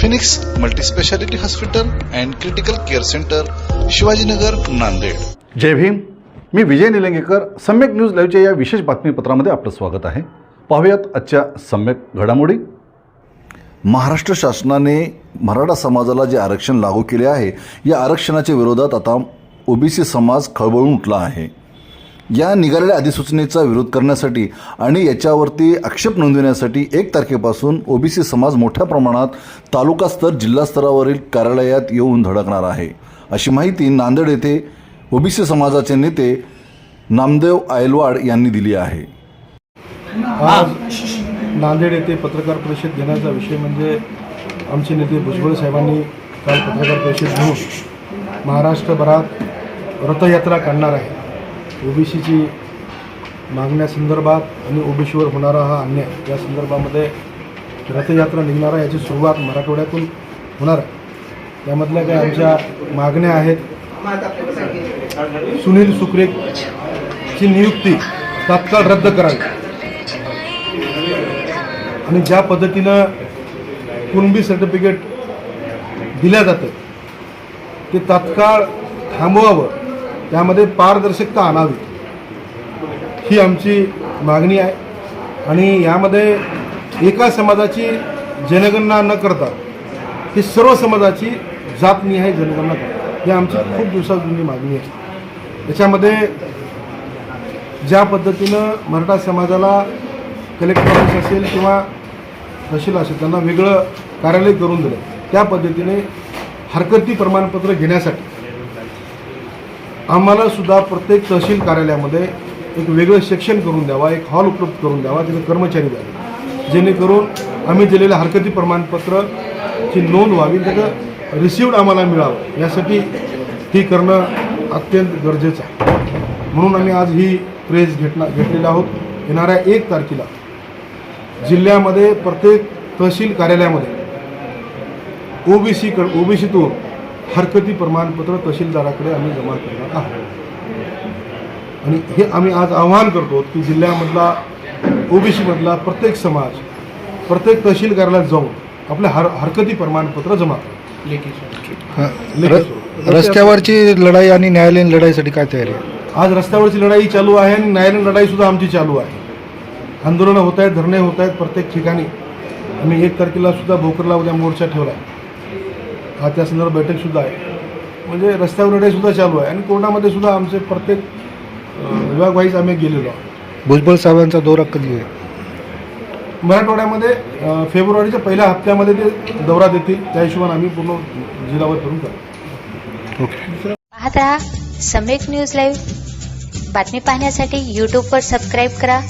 Phoenix multispeciality hospital and critical care centre Shivajinagar Nanded. जय भीम. मी Vijay Nilangekar. Samyak news लाईव्हच्या या विशेष बातमीपत्रामध्ये आपलं स्वागत आहे. पाहूयात आजच्या सम्यक घडामोडी. महाराष्ट्र शासनाने मराठा समाजाला जे आरक्षण लागू केले आहे या आरक्षणाच्या विरोधात आता ओबीसी समाज खळबळून उठला आहे. या निघालेल्या अधिसूचनेचा विरोध करण्यासाठी आणि याच्यावरती आक्षेप नोंदवण्यासाठी एक तारखेपासून ओबीसी समाज मोठ्या प्रमाणात तालुकास्तर जिल्हा स्तरावरील कार्यालयात येऊन धडकणार आहे. अशी माहिती नांदेड येथे ओबीसी समाजाचे नेते नामदेव आयलवाड यांनी दिली आहे. आज नांदेड येथे पत्रकार परिषद घेण्याचा विषय म्हणजे आमचे नेते भुजबळ साहेबांनी काल पत्रकार परिषद घेऊन महाराष्ट्रभरात रथयात्रा काढणार आहे. ओबीसीची मागण्यासंदर्भात आणि ओबीसीवर होणारा हा अन्याय या संदर्भामध्ये रथयात्रा निघणार आहे याची सुरुवात मराठवाड्यातून होणार आहे. त्यामधल्या काही आमच्या मागण्या आहेत. सुनील सुक्रेची नियुक्ती तात्काळ रद्द करावी. आणि ज्या पद्धतीनं कुणबी सर्टिफिकेट दिल्या जातं ते तात्काळ थांबवावं. त्यामध्ये पारदर्शकता आणावी. ही आमची मागणी आहे. आणि यामध्ये एका समाजाची जनगणना न करता ही सर्व समाजाची जातनिहाय जनगणना करा ही आमची खूप दिवसाजूनी मागणी आहे. याच्यामध्ये ज्या पद्धतीनं मराठा समाजाला कलेक्टर ऑफिस असेल किंवा तहसील असेल त्यांना वेगळं कार्यालय करून दिलं त्या पद्धतीने हरकती प्रमाणपत्र घेण्यासाठी आम्हाला सुद्धा प्रत्येक तहसील कार्यालयामध्ये एक वेगळं सेक्शन करून द्यावा एक हॉल उपलब्ध करून द्यावा तिथे कर्मचारी द्यावे. जेणेकरून आम्ही दिलेल्या हरकती प्रमाणपत्रची नोंद व्हावी त्याचं रिसिव्ड आम्हाला मिळावं. यासाठी ती करणं अत्यंत गरजेचं आहे. म्हणून आम्ही आज ही प्रेस घेतला घेतलेला आहोत. येणाऱ्या एक तारखेला जिल्ह्यामध्ये प्रत्येक तहसील कार्यालयामध्ये ओबीसी कडे ओबीसीतून हरकती प्रमाणपत्र तहसीलदाराकडे आम्ही जमा करणार आहोत. आणि हे आम्ही आज आवाहन करतो की जिल्ह्यामधला ओबीसीमधला प्रत्येक समाज प्रत्येक तहसील कार्यालयात जाऊन आपले हर हरकती प्रमाणपत्र जमा करा. रस्त्यावरची लढाई आणि न्यायालयीन लढाईसाठी काय तयारी आहे? आज रस्त्यावरची लढाई चालू आहे आणि न्यायालयीन लढाई सुद्धा आमची चालू आहे. आंदोलनं होत आहेत धरणे होत आहेत प्रत्येक ठिकाणी. आम्ही एक तारखेला सुद्धा भोकरला उद्या मोर्चा ठेवला आहे. त्या संदर्भात बैठक सुद्धा आहे. म्हणजे रस्त्यावर लढाई सुद्धा चालू आहे आणि कोर्टामध्ये सुद्धा आमचे प्रत्येक विभागवाईज आम्ही गेलेलो आहोत. भुजबळ साहेबांचा दौरा कधी आहे? मराठवाड्यामध्ये फेब्रुवारीच्या पहिल्या हप्त्यामध्ये ते दौरा देतील. त्या हिशोबाने आम्ही पूर्ण जिल्हावर करून करू पाहत रहा सम्यक न्यूज लाईव्ह बातमी पाहण्यासाठी यूट्यूबवर सबस्क्राईब करा.